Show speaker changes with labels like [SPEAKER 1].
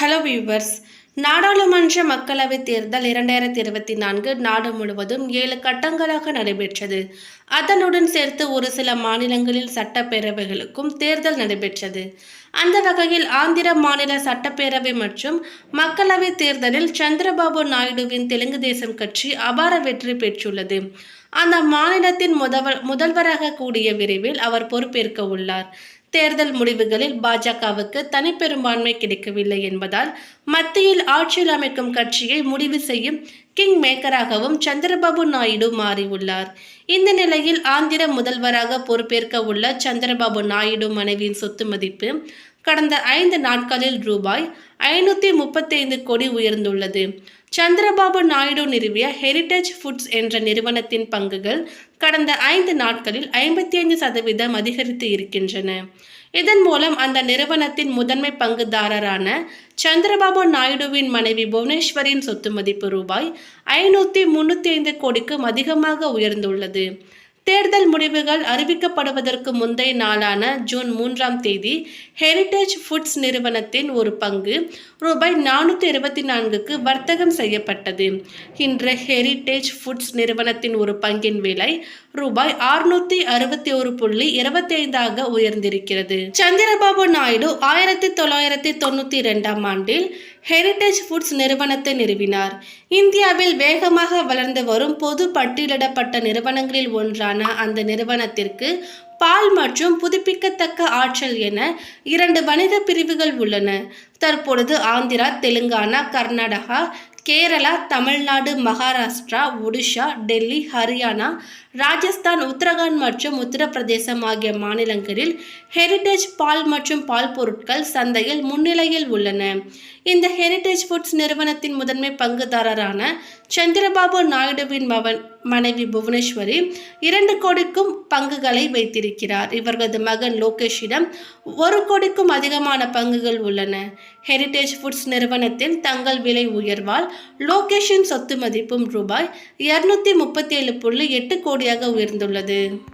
[SPEAKER 1] Hello viewers நாடாளுமன்ற மக்களவைத் தேர்தல் இரண்டாயிரத்தி இருபத்தி நான்கு நாடு முழுவதும் ஏழு கட்டங்களாக நடைபெற்றது. அதனுடன் சேர்த்து ஒரு சில மாநிலங்களில் சட்டப்பேரவைகளுக்கும் தேர்தல் நடைபெற்றது. அந்த வகையில் ஆந்திர மாநில சட்டப்பேரவை மற்றும் மக்களவைத் தேர்தலில் சந்திரபாபு நாயுடுவின் தெலுங்கு தேசம் கட்சி அபார வெற்றி பெற்றுள்ளது. அந்த மாநிலத்தின் முதல்வர் முதல்வராக கூடிய விரைவில் அவர் பொறுப்பேற்க உள்ளார். தேர்தல் முடிவுகளில் பாஜகவுக்கு தனிப்பெரும்பான்மை கிடைக்கவில்லை என்பதால் மத்தியில் ஆட்சியில் அமைக்கும் கட்சியை முடிவு செய்யும் கிங் மேக்கராகவும் சந்திரபாபு நாயுடு மாறியுள்ளார். இந்த நிலையில் ஆந்திர முதல்வராக பொறுப்பேற்க உள்ள சந்திரபாபு நாயுடு மனைவியின் சொத்து மதிப்பு கடந்த ஐந்து நாட்களில் ரூபாய் ஐநூற்றி முப்பத்தைந்து கோடி உயர்ந்துள்ளது. சந்திரபாபு நாயுடு நிறுவிய ஹெரிட்டேஜ் ஃபுட்ஸ் என்ற நிறுவனத்தின் பங்குகள் கடந்த ஐந்து நாட்களில் ஐம்பத்தி ஐந்து சதவீதம் அதிகரித்து இருக்கின்றன. இதன் மூலம் அந்த நிறுவனத்தின் முதன்மை பங்குதாரரான சந்திரபாபு நாயுடுவின் மனைவி புவனேஸ்வரின் சொத்து மதிப்பு ரூபாய் ஐநூற்றி முன்னூற்றி ஐந்து கோடிக்கும் அதிகமாக உயர்ந்துள்ளது. தேர்தல் முடிவுகள் அறிவிக்கப்படுவதற்கு முந்தைய நாளான ஜூன் மூன்றாம் தேதி ஹெரிட்டேஜ் ஃபுட்ஸ் நிறுவனத்தின் ஒரு பங்கு ரூபாய் நானூற்றி இருபத்தி நான்குக்கு வர்த்தகம் செய்யப்பட்டது. இன்று ஹெரிட்டேஜ் ஃபுட்ஸ் நிறுவனத்தின் ஒரு பங்கின் விலை ரூபாய் அறுநூத்தி அறுபத்தி ஒரு புள்ளி இருபத்தி ஐந்தாக உயர்ந்திருக்கிறது. சந்திரபாபு நாயுடு ஆயிரத்தி தொள்ளாயிரத்தி தொண்ணூற்றி இரண்டாம் ஆண்டில் ஹெரிட்டேஜ் ஃபுட்ஸ் நிறுவனத்தை நிறுவினார். இந்தியாவில் வேகமாக வளர்ந்து வரும் பொது பட்டியலிடப்பட்ட நிறுவனங்களில் ஒன்றான அந்த நிறுவனத்திற்கு பால் மற்றும் புதுப்பிக்கத்தக்க ஆற்றல் என இரண்டு வணிக பிரிவுகள் உள்ளன. தற்பொழுது ஆந்திரா தெலுங்கானா கர்நாடகா கேரளா தமிழ்நாடு மகாராஷ்டிரா ஒடிஷா டெல்லி ஹரியானா ராஜஸ்தான் உத்தரகாண்ட் மற்றும் உத்தரப்பிரதேசம் ஆகிய மாநிலங்களில் ஹெரிட்டேஜ் பால் மற்றும் பால் பொருட்கள் சந்தையில் முன்னிலையில் உள்ளன. இந்த ஹெரிட்டேஜ் ஃபுட்ஸ் நிறுவனத்தின் முதன்மை பங்குதாரரான சந்திரபாபு நாயுடுவின் மவன் மனைவி புவனேஸ்வரி இரண்டு கோடிக்கும் பங்குகளை வைத்திருக்கிறார். இவர்களது மகன் லோகேஷிடம் ஒரு கோடிக்கும் அதிகமான பங்குகள் உள்ளன. ஹெரிட்டேஜ் ஃபுட்ஸ் நிறுவனத்தில் தங்கள் விலை உயர்வால் லோகேஷின் சொத்து மதிப்பும் ரூபாய் இருநூத்தி முப்பத்தி ஏழு புள்ளி எட்டு கோடி கோடியாக உயர்ந்துள்ளது.